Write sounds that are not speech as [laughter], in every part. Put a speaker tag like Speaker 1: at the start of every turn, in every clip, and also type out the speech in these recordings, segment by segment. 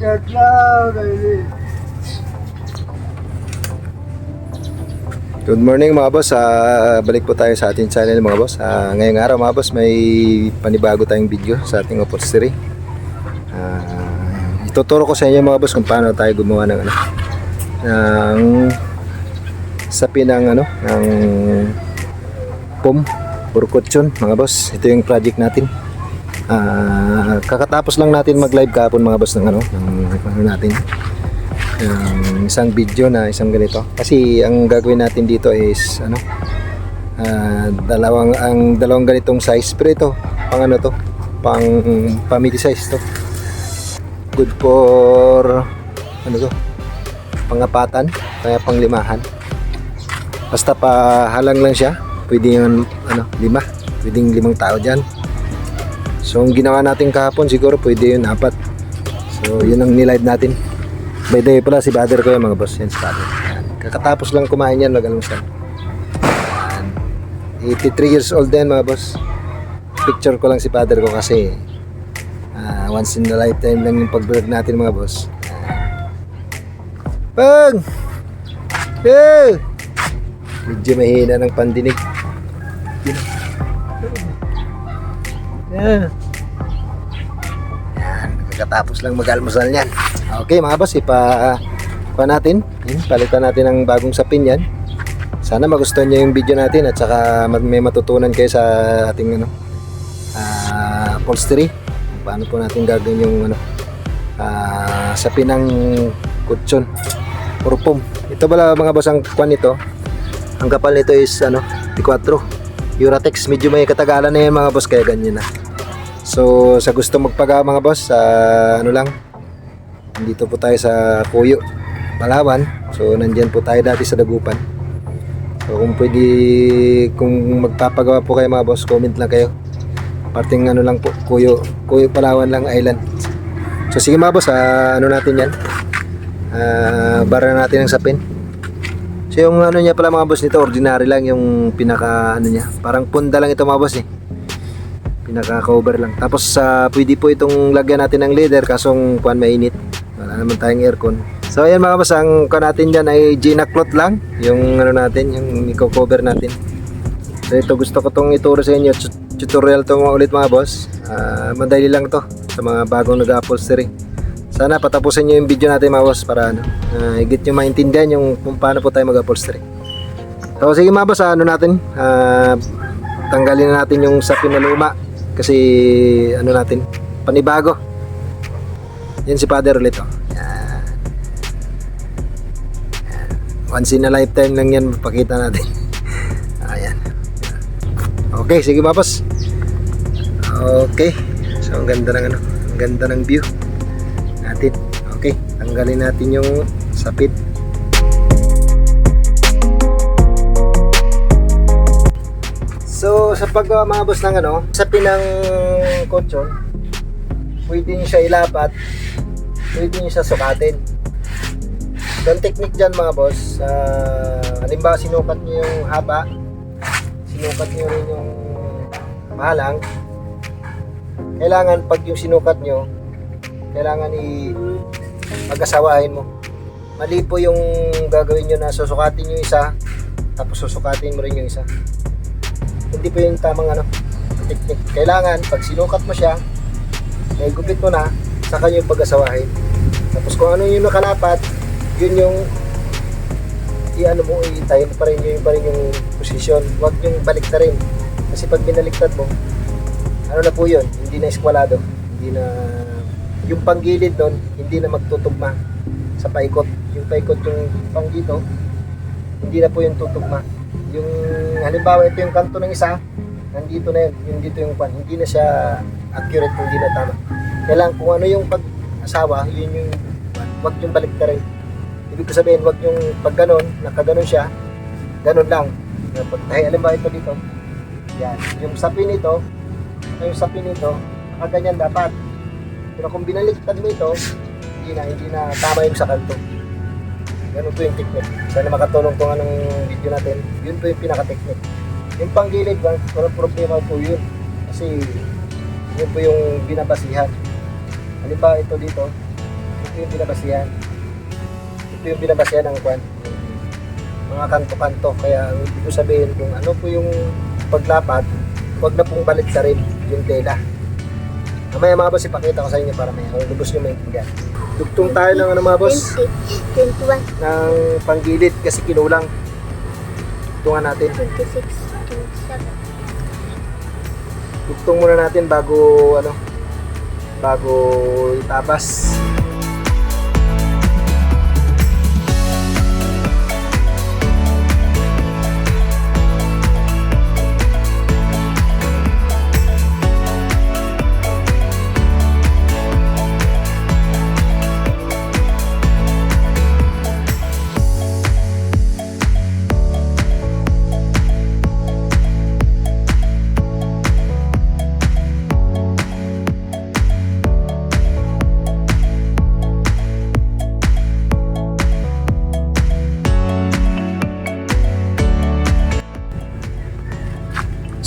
Speaker 1: Lang, Riley.
Speaker 2: Good morning mga boss. Ah, balik po tayo sa ating channel mga boss. Ah, ngayong araw mga boss may panibago tayong video sa ating upholstery. Ah, ituturo ko sa inyo mga boss kung paano tayo gumawa ng ano ng sapi ng ano ng pom or mga boss. Ito yung project natin. Ah, kakatapos lang natin mag-live kahapon mga boss ng ano ng ano natin um, isang video na isang ganito. Kasi ang gagawin natin dito is ano ah, dalawang ang dalawang ganitong size. Pero ito pang ano to pang family size to. Good for ano to pangapatan kaya pang limahan basta pa halang lang siya pwede yung ano lima pwedeng limang tao dyan so ang ginawa natin kahapon siguro pwede yun apat so yun ang nilive natin By the way pala si Bader ko yung mga boss. Yan si Bader. Kakatapos lang kumain yan, mag-almusal. Yan. 83 years old din mga boss. Picture ko lang si Bader ko kasi ah, once in a lifetime lang yung pag-vlog natin mga boss. Pag! Eh! Medyo mahina ng pandinig. Yan. Yan. Kakatapos lang mag-almusal yan. Okay mga boss, ipa kuha natin. Palitan natin ng bagong sapin yan. Sana magustuhan niyo yung video natin at saka ma- may matutunan kayo sa ating ano ah, upholstery. Paano po natin gagawin yung ano ah, sapin ng kutsyon or pom. Ito pala mga boss ang kwan nito. Ang kapal nito is ano, T4. Uratex, medyo may katagalan na yan mga boss kaya ganyan na. So sa gusto magpaga mga boss, ah, ano lang, dito po tayo sa Puyo, Palawan. So nandyan po tayo dati sa Dagupan. So kung pwede, kung magpapagawa po kayo mga boss, comment lang kayo. Parting ano lang po, Kuyo, Kuyo Palawan lang Island. So sige mga boss, ah, ano natin yan? Ah, bara natin ang sapin. So yung ano niya pala mga boss nito, ordinary lang yung pinaka ano niya. Parang punda lang ito mga boss eh pinaka-cover lang. Tapos sa pwede po itong lagyan natin ng leather kasong kuan mainit. Wala naman tayong aircon. So ayan mga boss, ang kuan natin diyan ay Gina cloth lang, yung ano natin, yung i-cover natin. So ito gusto ko tong ituro sa inyo, Tut- tutorial to ulit mga boss. Ah, madali lang to sa mga bagong nag-upholstery. Sana patapusin niyo yung video natin mga boss para ano, uh, higit nyo maintindihan yung kung paano po tayo mag-upholstery. So sige mga boss, ano natin, ah, tanggalin na natin yung sapin na luma kasi ano natin panibago yan si father ulit oh. yan. Yan. once in a lifetime lang yan pakita natin [laughs] ayan okay sige mapos okay so ang ganda ng ano ang ganda ng view natin okay tanggalin natin yung sapit So sa paggawa mga boss ng ano, sa pinang kutsyon, pwede nyo siya ilapat, pwede nyo siya sukatin. So ang technique dyan mga boss, uh, halimbawa sinukat nyo yung haba, sinukat nyo rin yung mahalang, kailangan pag yung sinukat nyo, kailangan i pag-asawahin mo. Mali po yung gagawin nyo na susukatin nyo isa, tapos susukatin mo rin yung isa hindi po yung tamang ano, technique. Kailangan, pag sinukat mo siya, may gupit mo na, saka yung pag-asawahin. Tapos kung ano yung nakalapat, yun yung i-ano mo, iitayin mo pa rin yun pa rin yung position. Huwag yung balik na rin. Kasi pag binaliktad mo, ano na po yun, hindi na eskwalado. Hindi na, yung panggilid doon, hindi na magtutugma sa paikot. Yung paikot yung pang dito, hindi na po yung tutugma yung halimbawa ito yung kanto ng isa nandito na yun yung dito yung pan hindi na siya accurate hindi na tama. Kailangan kung ano yung pag-asawa yun yung wag yung balik rin ibig ko sabihin wag yung pag ganon nakaganon siya ganon lang. Pag tayo halimbawa ito dito yan yung sapin nito yung sapin nito nakaganyan dapat. Pero kung binaliktad mo ito hindi na hindi na tama yung sa kanto Ganun po yung technique. Sana makatulong tong anong video natin. Yun po yung pinaka-technique. Yung panggilid, wal- walang problema po yun. Kasi yun po yung binabasihan. Halimbawa ito dito, ito yung binabasihan. Ito yung binabasihan ng kwan. Mga kanto-kanto. Kaya ibig ko sabihin kung ano po yung paglapat, huwag na pong balik sa rin yung tela. Mamaya mga boss, ipakita ko sa inyo para may lubos nyo maintindihan. Dugtong tayo ng ano mga boss,
Speaker 3: 20, 21,
Speaker 2: ng panggilid kasi kinulang. Dugtungan natin.
Speaker 3: 26, 27.
Speaker 2: Dugtong muna natin bago ano, bago itabas.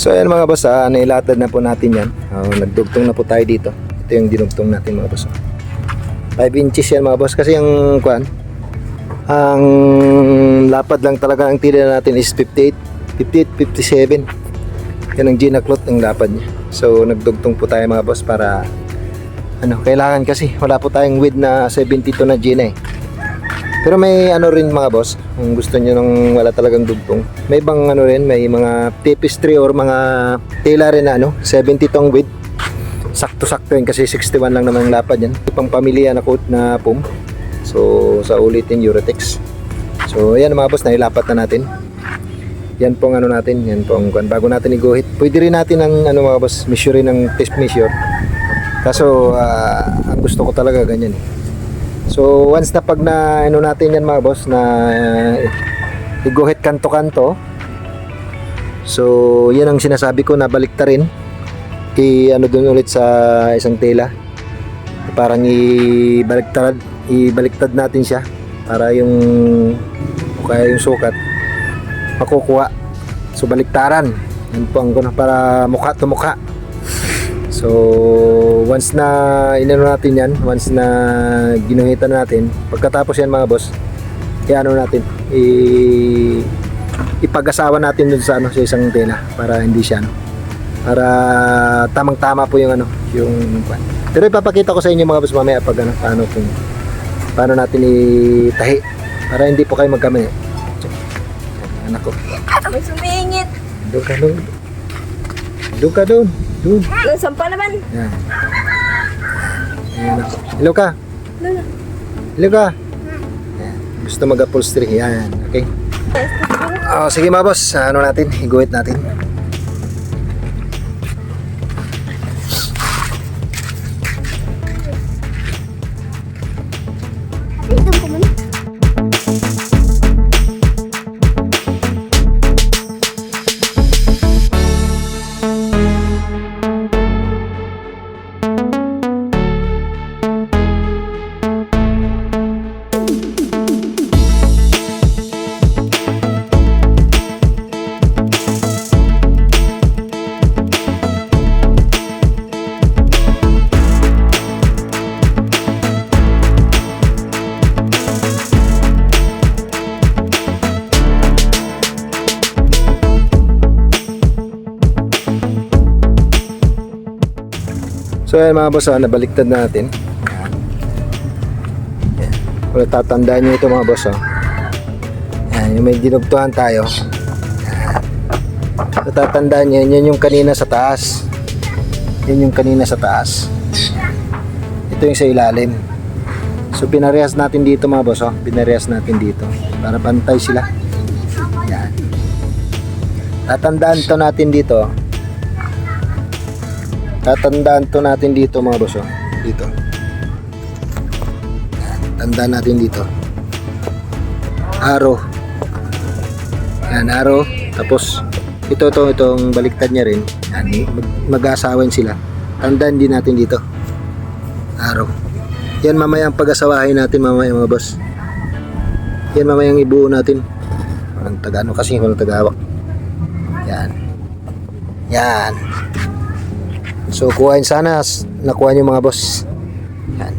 Speaker 2: So ayan mga boss, ah, nailatad na po natin yan. Ah, nagdugtong na po tayo dito. Ito yung dinugtong natin mga boss. 5 inches yan mga boss kasi yung kwan, ang lapad lang talaga ang tila natin is 58, 58, 57. Yan ang ginaklot ng lapad niya. So nagdugtong po tayo mga boss para ano, kailangan kasi wala po tayong width na 72 na gina eh. Pero may ano rin mga boss, kung gusto niyo nang wala talagang dugtong. May ibang ano rin, may mga tapestry or mga tela rin na ano, 70 tong width. Sakto-sakto yun kasi 61 lang naman ang lapad yan. Pang pamilya na coat na pum. So sa ulitin Eurotex. So ayan mga boss, nailapat na natin. Yan pong ano natin, yan pong kwan. bago natin iguhit. Pwede rin natin ang ano mga boss, measure ng test measure. Kaso ah, ang gusto ko talaga ganyan eh. So once na pag na ano natin yan mga boss na uh, iguhit kanto-kanto. So yan ang sinasabi ko na baliktarin. I ano doon ulit sa isang tela. Parang ibaliktad ibaliktad natin siya para yung kaya yung sukat makukuha. So baliktaran. Yan po ang para mukha to mukha. So, once na inano natin yan, once na ginuhitan natin, pagkatapos yan mga boss, i-ano natin, i ipag-asawa natin dun sa ano sa isang tela para hindi siya ano para tamang-tama po yung ano yung pero ipapakita ko sa inyo mga boss mamaya pag ano paano kung paano natin itahi para hindi po kayo magkamali. Anak ko.
Speaker 3: May sumingit.
Speaker 2: doon ka doon. Doon ka doon doon
Speaker 3: Nasaan pa naman?
Speaker 2: Yan. Ayan. Hello ka. Hello ka. Yan. Gusto mag-upholstery. Yan. Okay. Oh, sige mga boss. Ano natin? Iguhit natin. So ayan mga boss, ah, nabaliktad na natin. Yan. Kung natatandaan nyo ito mga boss, oh. Yan, yung may dinugtuhan tayo. Yan. Natatandaan nyo, yan yung kanina sa taas. Yan yung kanina sa taas. Ito yung sa ilalim. So pinarehas natin dito mga boss, oh. Pinarehas natin dito. Para pantay sila. Yan. Tatandaan to natin dito. Tatandaan to natin dito mga boss oh. Dito. Tandaan natin dito. Arrow. Yan, arrow. Tapos, ito to, itong baliktad niya rin. Yan, mag, mag-aasawan sila. Tandaan din natin dito. Arrow. Yan mamaya ang pag-asawahin natin mamaya mga boss. Yan mamaya ang ibuo natin. Walang taga ano kasi, walang tagahawak. Yan. Yan. So kuhain sana, nakuha nyo mga boss. Yan.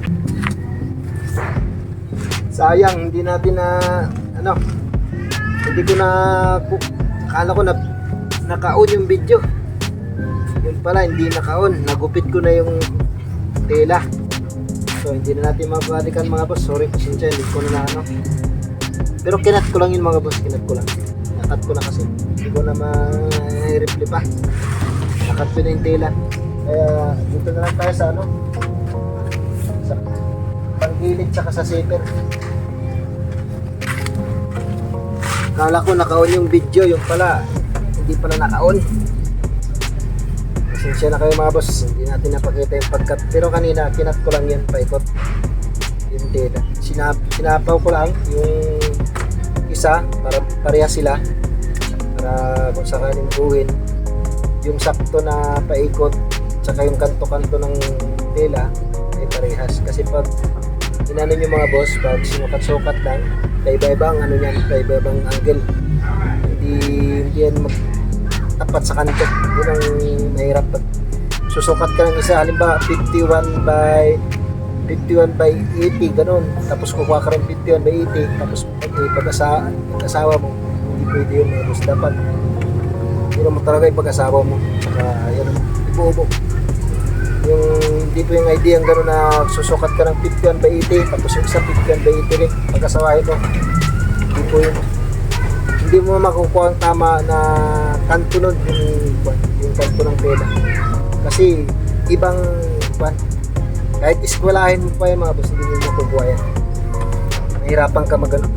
Speaker 2: sayang hindi natin na ano hindi ko na akala ko na naka-on yung video. Yun pala hindi naka-on. Nagupit ko na yung tela. So hindi na natin mabalikan mga boss. Sorry pasensya hindi ko na ano. Pero kinat ko lang yun mga boss kinat ko lang. Nakat ko na kasi. Hindi ko na ma-reply pa. Nakat ko na yung tela kaya dito na lang tayo sa ano sa panggilid tsaka sa zipper Kala ko naka-on yung video, yung pala hindi pala naka-on. Pasensya na kayo mga boss, hindi natin napakita yung pagkat. Pero kanina, kinat ko lang yan paikot. Yung tela. Sinap, sinapaw ko lang yung isa, para pareha sila. Para kung sakaling buuin. Yung sakto na paikot, tsaka yung kanto-kanto ng tela, ay parehas. Kasi pag inano nyo mga boss, pag sinukat-sukat lang, kaiba-ibang ano yan, kaiba-ibang angle. Hindi, hindi yan mag tapat sa kanto. Yun ang mahirap pag susukat ka ng isa, halimbawa 51 by 51 by 80, ganun. Tapos kukuha ka rin 51 by 80, tapos pag eh, pag-asa, pag-asawa mo, hindi pwede yun, boss. Dapat, yun mo talaga yung pag-asawa mo. Saka, yan, ibuubo yung dito yung idea ang gano'n na susukat ka ng 51 by 80 tapos yung isa 51 by 80 rin pagkasawahin mo. Hindi po yun. Hindi mo makukuha ang tama na kanto nun yung, yung kanto ng tela kasi ibang kwan, kahit iskwalahin mo pa yung mga boss hindi mo makukuha yan. Mahirapan ka mag ano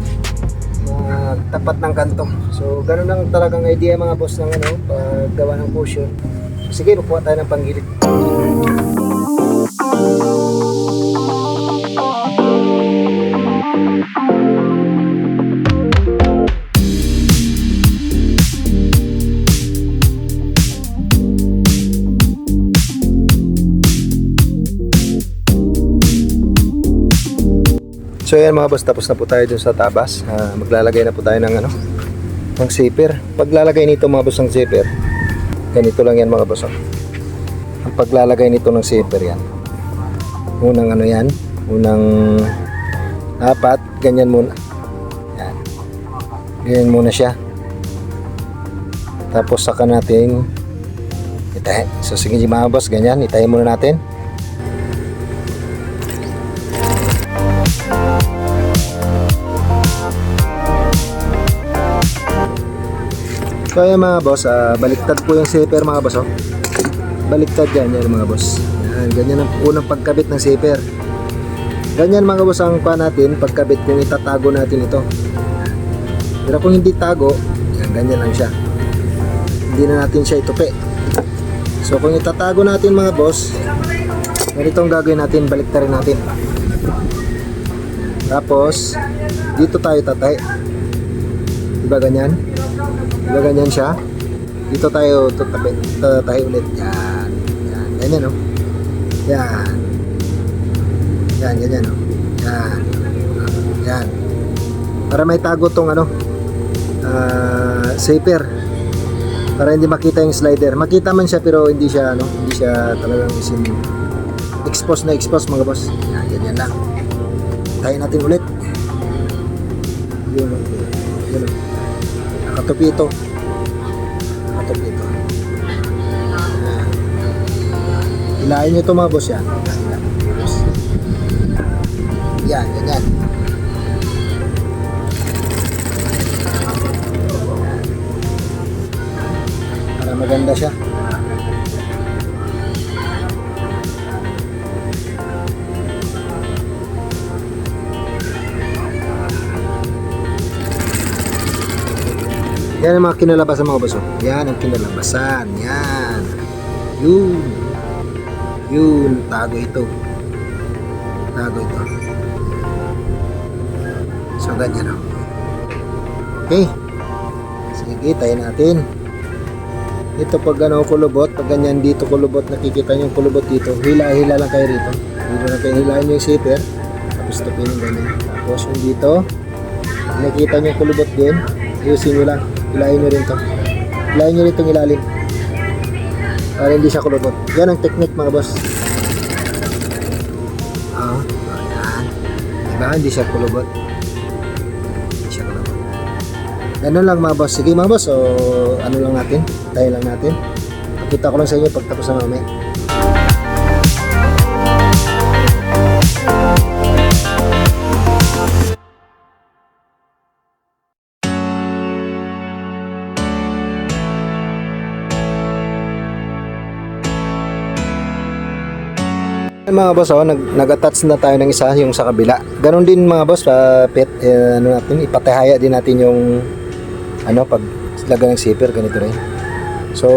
Speaker 2: tapat ng kanto. So gano'n lang talagang idea mga boss ng ano paggawa ng cushion so, sige makuha tayo ng panggilid So yan mga boss, tapos na po tayo dun sa tabas. Ah, maglalagay na po tayo ng ano, ng zipper. Paglalagay nito mga boss ng zipper, ganito lang yan mga boss. oh. Ang paglalagay nito ng zipper yan. Unang ano yan, unang apat, ganyan muna. Yan. Ganyan muna siya. Tapos saka natin itahin. So sige mga boss, ganyan, itahin muna natin. So ayan mga boss, ah, baliktad po yung zipper mga boss. Oh. Baliktad yan, yan mga boss. Yan, ganyan ang unang pagkabit ng zipper. Ganyan mga boss ang pa natin pagkabit kung itatago natin ito. Pero kung hindi tago, yan, ganyan lang siya. Hindi na natin siya itupi. So kung itatago natin mga boss, ganito ang gagawin natin, baliktarin natin. Tapos, dito tayo tatay. Diba ganyan? Diba ganyan siya? Dito tayo tatay ulit. Yan. Yan. Ganyan, no? Yan. Yan, ganyan, no? Yan. Yan. Para may tago tong ano, ah, zipper. Para hindi makita yung slider. Makita man siya pero hindi siya, ano, hindi siya talagang isin expose na expose mga boss. Yan, ganyan lang. Tayo natin ulit. Yun, oh. yun, oh. Nakatupi ito. Nakatupi ito. Hilahin nyo ito mga boss yan. Boss. Yan, ganyan. Para maganda siya. Yan ang mga kinalabasan mga boss. oh. Yan ang kinalabasan. Yan. Yun. Yun. Tago ito. Tago ito. So, ganyan o. Okay. Sige, tayo natin. Ito pag ano kulubot, pag ganyan dito kulubot, nakikita nyo yung kulubot dito. Hila-hila lang kayo rito. Dito na kayo hilahin nyo yung zipper. Tapos tapin yung ganyan. Tapos yung dito, nakikita nyo yung kulubot din. Ayusin nyo lang. Hilahin nyo rin to. Hilahin nyo rin itong ilalim. Para hindi siya kulubot. Yan ang technique mga boss. Ah, ayan. Diba? Hindi siya kulubot. Hindi siya kulubot. Ganun lang mga boss. Sige mga boss, o ano lang natin? Tayo lang natin. Pakita ko lang sa inyo pagtapos na mamaya. Mga boss, oh, nag, nag-attach na tayo ng isa yung sa kabila. Ganon din mga boss, pa pet, eh, ano natin, ipatihaya din natin yung ano, pag lagay ng zipper, ganito rin. So,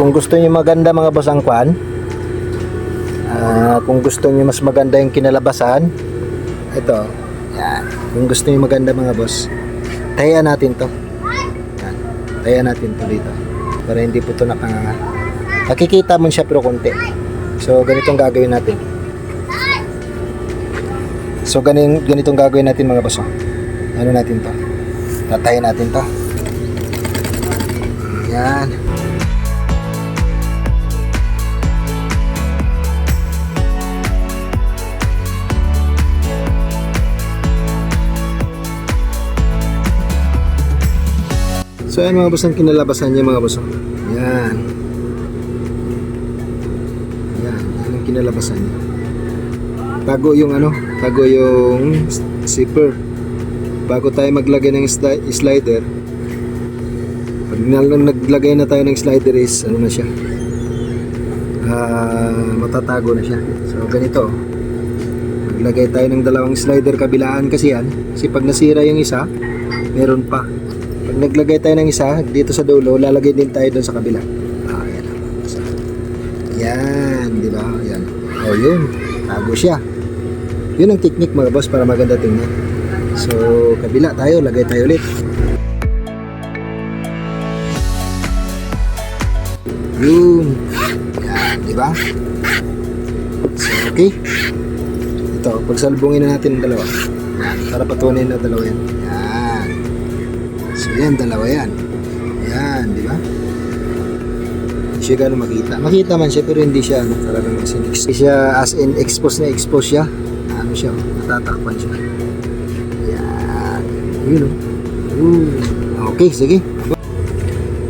Speaker 2: kung gusto niyo maganda mga boss ang kwan, ah, kung gusto niyo mas maganda yung kinalabasan, ito, yan. Kung gusto niyo maganda mga boss, tahiyan natin to. Yan. Tahiyan natin to dito. Para hindi po to nakanganga. Nakikita mo siya pero konti. So, ganitong gagawin natin. So, ganin, ganitong gagawin natin mga boss. oh. Ano natin to? Tatayin natin to. Yan. So, ayan mga boss kinalabasan niya mga boss. oh. Yan, kinalabasan niya. Tago yung ano, tago yung zipper. Bago tayo maglagay ng sli- slider, pag naglagay na tayo ng slider is ano na siya, ah, matatago na siya. So ganito, maglagay tayo ng dalawang slider kabilaan kasi yan, kasi pag nasira yung isa, meron pa. Pag naglagay tayo ng isa, dito sa dulo, lalagay din tayo doon sa kabila. Ah, yan. So, yan, di ba? Yan. O, yun. Tago siya. Yun ang technique mga boss para maganda tingnan. So, kabila tayo, lagay tayo ulit. Yun. Yan, di ba? So, okay. Ito, pagsalbungin na natin ang dalawa. Para patunin na dalawa yan. Yan. So, yan, dalawa yan. Yan, di ba? Hindi siya gano'ng makita. Makita man siya, pero hindi siya, ano, talagang as in, hindi siya as in expose na expose siya. Ano siya, natatakpan siya. Yan. Yun, oh. Okay, sige.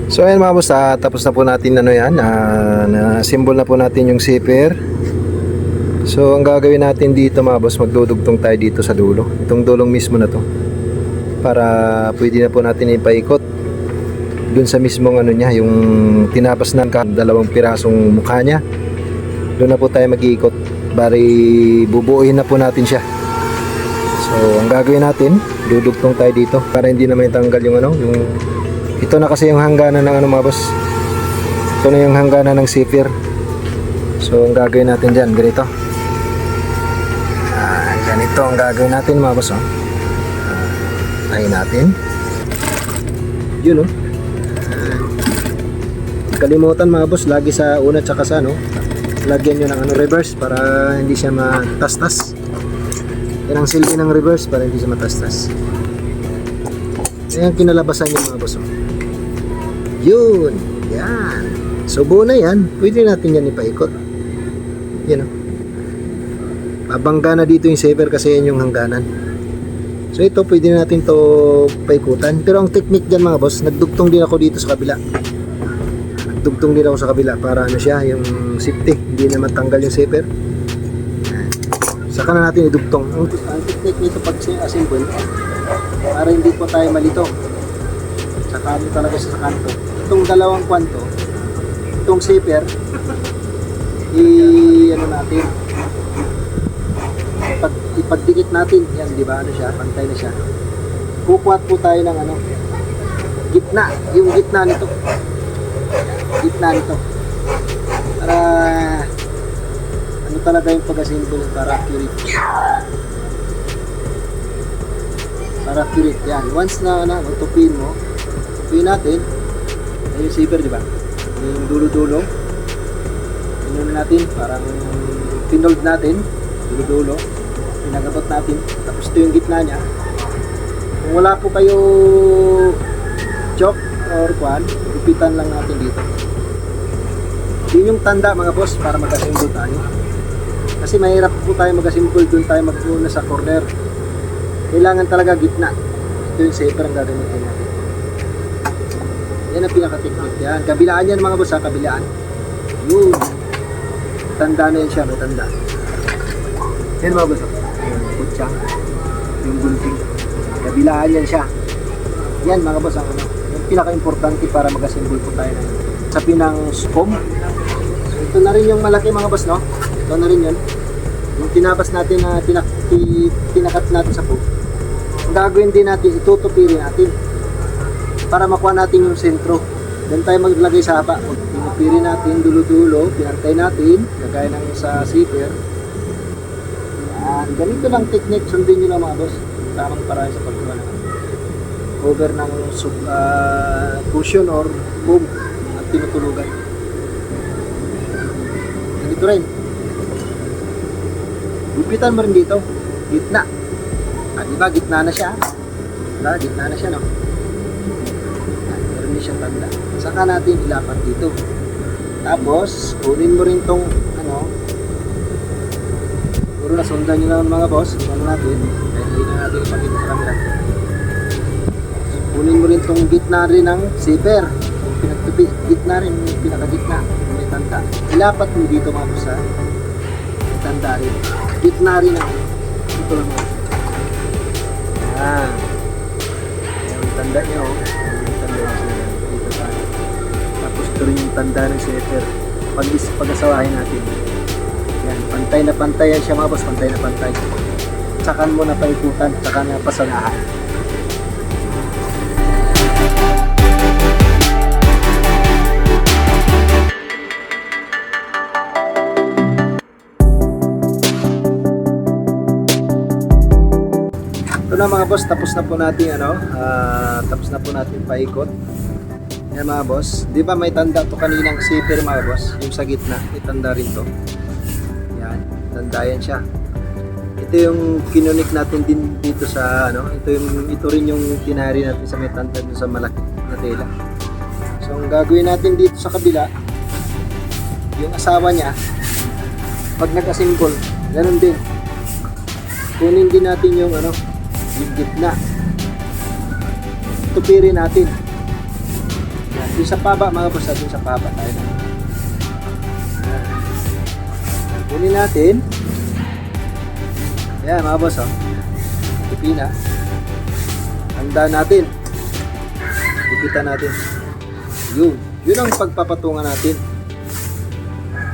Speaker 2: So ayan mga boss, ah, tapos na po natin ano yan, ah, na symbol na po natin yung zipper. So ang gagawin natin dito mga boss, magdudugtong tayo dito sa dulo. Itong dulong mismo na to. Para pwede na po natin ipaikot dun sa mismong ano niya, yung tinapas ng dalawang pirasong mukha niya. Doon na po tayo mag-iikot. Bari bubuuin na po natin siya. So ang gagawin natin, dudugtong tayo dito para hindi na may tanggal yung ano, yung ito na kasi yung hangganan ng ano mga boss. Ito na yung hangganan ng zipper. So ang gagawin natin dyan, ganito. Ah, ganito ang gagawin natin mga boss. Oh. Ah, tayo natin. Yun oh. Kalimutan mga boss, lagi sa una tsaka sa ano, lagyan nyo ng ano, reverse para hindi siya matastas. Yan ang silbi ng reverse para hindi siya matastas. Yan ang kinalabasan niya mga boss. oh. Yun. Yan. So buo na yan. Pwede natin yan ipaikot. Yan o. Babangga na dito yung saver kasi yan yung hangganan. So ito pwede natin to paikutan. Pero ang technique dyan mga boss, nagdugtong din ako dito sa kabila. Nagdugtong din ako sa kabila para ano siya, yung safety. Hindi na matanggal yung. Yan. Saka na natin idugtong. Ang, technique nito pag assemble, para hindi po tayo malito. Sa kanto talaga sa kanto. Itong dalawang kwanto, itong zipper, [laughs] i ano natin, ipag, ipagdikit natin. Yan, di ba? Ano siya? Pantay na siya. Kukuhat po tayo ng ano, gitna. Yung gitna nito. Gitna nito. Para ano talaga yung pag-assemble para accurate. para accurate yan. Once na na magtupin mo, tupin natin, ay yung zipper, di ba? Yung dulo-dulo. Ano na natin, parang pinold natin, dulo-dulo. Pinagatot natin. Tapos ito yung gitna niya. Kung wala po kayo chok or kwan, gupitan lang natin dito. Yun yung tanda mga boss para mag-assemble tayo. Kasi mahirap po tayo mag-assemble doon tayo magmuna sa corner. Kailangan talaga gitna. Ito yung safer ang gagamitin natin. Yan ang pinaka-technique yan. Kabilaan yan mga boss ha, kabilaan. Yun. Tanda na yan siya, may tanda. Yan mga boss ha. Yung kutsang, yung gunting. Kabilaan yan siya. Yan mga boss ang pinaka-importante para mag-assemble po tayo ng sa pinang skom. So, ito na rin yung malaki mga boss, no? Ito na rin yun. Yung tinabas natin na tinak ti- tinakat natin sa pool. Ang gagawin din natin, itutupirin natin para makuha natin yung sentro. Then tayo maglagay sa haba. Tinupirin natin dulo-dulo, pinantay natin, kagaya ng sa zipper. Yan. Ganito lang technique, sundin nyo lang mga boss. Tamang paraan sa paggawa ng cover ng sub, ah, cushion or foam at tinutulugan. Ganito rin. Gupitan mo rin dito. Gitna. Ah, di ba? Gitna na siya. Diba? Gitna na siya, no? Ah, Meron din siyang tanda. Saka natin ilapat dito. Tapos, kunin mo rin tong, ano, puro na sundan nyo lang mga boss. Ano natin? Kahit hindi na natin ipakita sa camera. Kunin mo rin tong gitna rin ng zipper. Pinagtupi, gitna rin, yung pinakagitna. May tanda. Ilapat mo dito mga ha. May tanda rin. Gitna rin ang ito lang mo. Yan. Yan yung tanda niya oh. Yung tanda niya. Dito sa Tapos ito rin yung tanda ng zipper. Pag pag-asawahin natin. Yan, pantay na pantay yan siya mga boss, pantay na pantay. Tsakan mo na paikutan, tsaka na pasanahan. Na mga boss, tapos na po natin ano, ah, tapos na po natin paikot. Yan mga boss, di ba may tanda to kaninang zipper mga boss, yung sa gitna, may tanda rin to. Yan, tanda yan siya. Ito yung kinunik natin din dito sa ano, ito yung ito rin yung tinari natin sa may tanda dun sa malaki na tela. So ang gagawin natin dito sa kabila, yung asawa niya, pag nag-assemble, ganun din. Kunin din natin yung ano, yung gitna. Tupirin natin. Yan, yung sa paba mga boss, yung sa paba tayo. Yan. Kunin natin. Yan mga boss, oh. Tupi na. Handa natin. Tupitan natin. Yun. Yun ang pagpapatungan natin.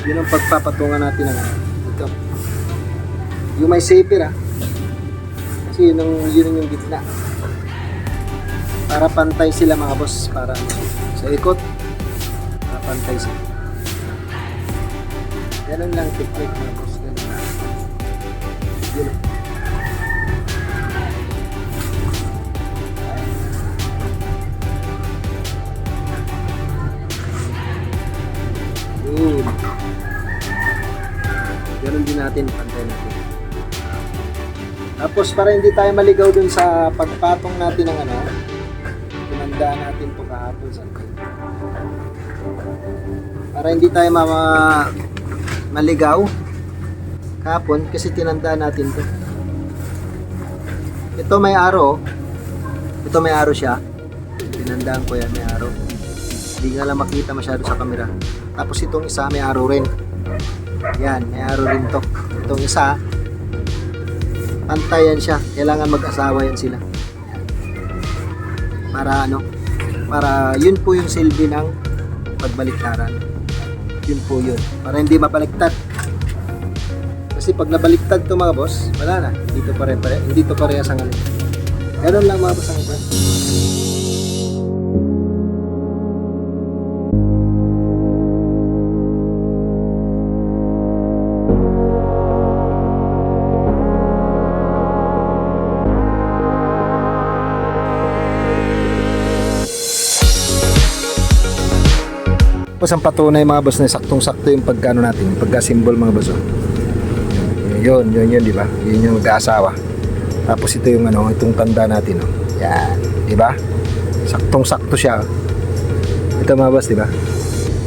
Speaker 2: Yun ang pagpapatungan natin ng ano. Ito. Yung may saper ah. Kasi yun ang, yun yung gitna. Para pantay sila mga boss. Para sa ikot. Para pantay sila. Ganun lang technique mga boss. Para hindi tayo maligaw dun sa pagpatong natin ng ano, pinandaan natin to kahapon sa Para hindi tayo mama maligaw kahapon kasi tinandaan natin to. Ito may aro. Ito may aro siya. Tinandaan ko yan, may aro. Hindi nga lang makita masyado sa camera. Tapos itong isa may aro rin. Yan, may aro rin to. Itong isa, pantayan siya. Kailangan mag-asawa yan sila. Para ano, para yun po yung silbi ng pagbaliktaran. Yun po yun. Para hindi mabaliktad. Kasi pag nabaliktad to mga boss, wala na. Dito pare pare, hindi to parehas ang ano. Ganun lang mga boss ang plan. Tapos ang patunay mga boss na saktong-sakto yung pagkano natin, pagka-symbol mga boss. oh. Yun, yun, yun, di ba? Yun yung mag-aasawa. Tapos ito yung ano, itong tanda natin, oh. Yan, di ba? Saktong-sakto siya. oh. Ito mga boss, di ba?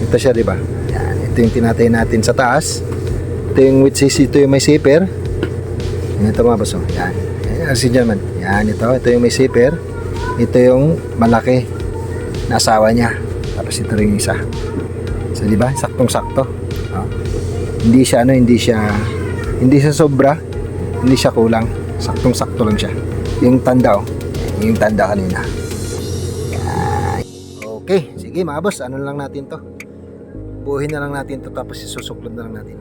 Speaker 2: Ito siya, di ba? Yan, ito yung tinatay natin sa taas. Ito yung with CC, ito yung may zipper. Yan ito mga boss. oh. Yan. Yan si German. Yan ito. Ito yung may zipper. Ito yung malaki na asawa niya. Tapos ito rin isa. So, di ba? Saktong-sakto. Oh. Hindi siya ano, hindi siya hindi siya sobra, hindi siya kulang. Saktong-sakto lang siya. Yung tanda oh. Yung tanda kanina. Okay, sige mga boss, ano lang natin to? Buuhin na lang natin to tapos isusuklod na lang natin.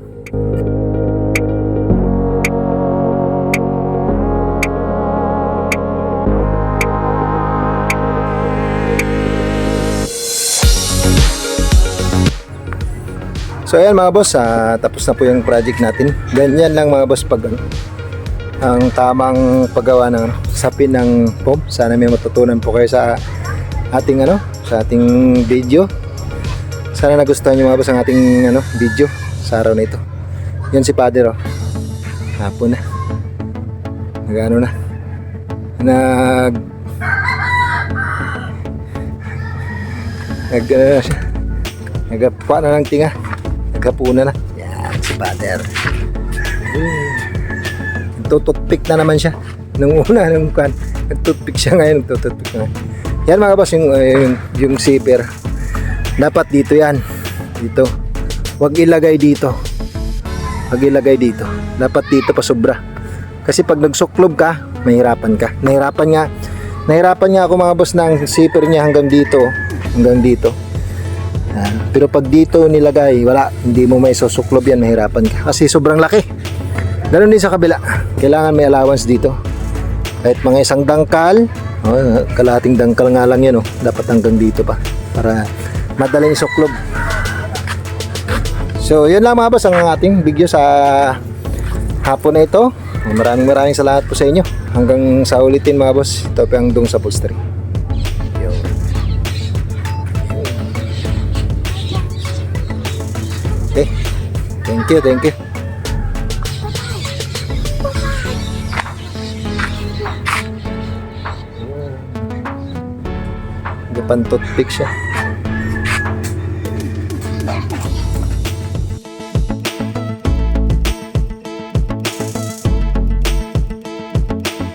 Speaker 2: So ayan mga boss, ah, tapos na po yung project natin. Ganyan lang mga boss pag ano, ang tamang paggawa ng sapin ng foam. Sana may matutunan po kayo sa ating ano, sa ating video. Sana nagustuhan niyo mga boss ang ating ano, video sa araw na ito. Yan si Father oh. Hapon na. Nagano na. Nag Nag ano na siya. Na ng tinga. Naghapunan na. Yan, si Father. Nagtututpik na naman siya. Nung una, nung kan, nagtutpik siya ngayon, nagtututpik na. Yan mga boss, yung, uh, yung, yung zipper. Dapat dito yan. Dito. Huwag ilagay dito. Huwag ilagay dito. Dapat dito pa sobra. Kasi pag nagsuklob ka, mahirapan ka. Nahirapan nga, nahirapan nga ako mga boss ng zipper niya hanggang dito. Hanggang dito. Pero pag dito nilagay, wala, hindi mo may susuklob yan, mahirapan ka. Kasi sobrang laki. Ganun din sa kabila. Kailangan may allowance dito. Kahit mga isang dangkal, oh, kalating dangkal nga lang yan, oh. dapat hanggang dito pa. Para madaling isuklob. So, yun lang mga boss ang ating video sa hapon na ito. Maraming maraming salamat po sa inyo. Hanggang sa ulitin mga boss. Ito po ang Dung sa Upholstery. Thank you, thank you. Gapan toothpick siya.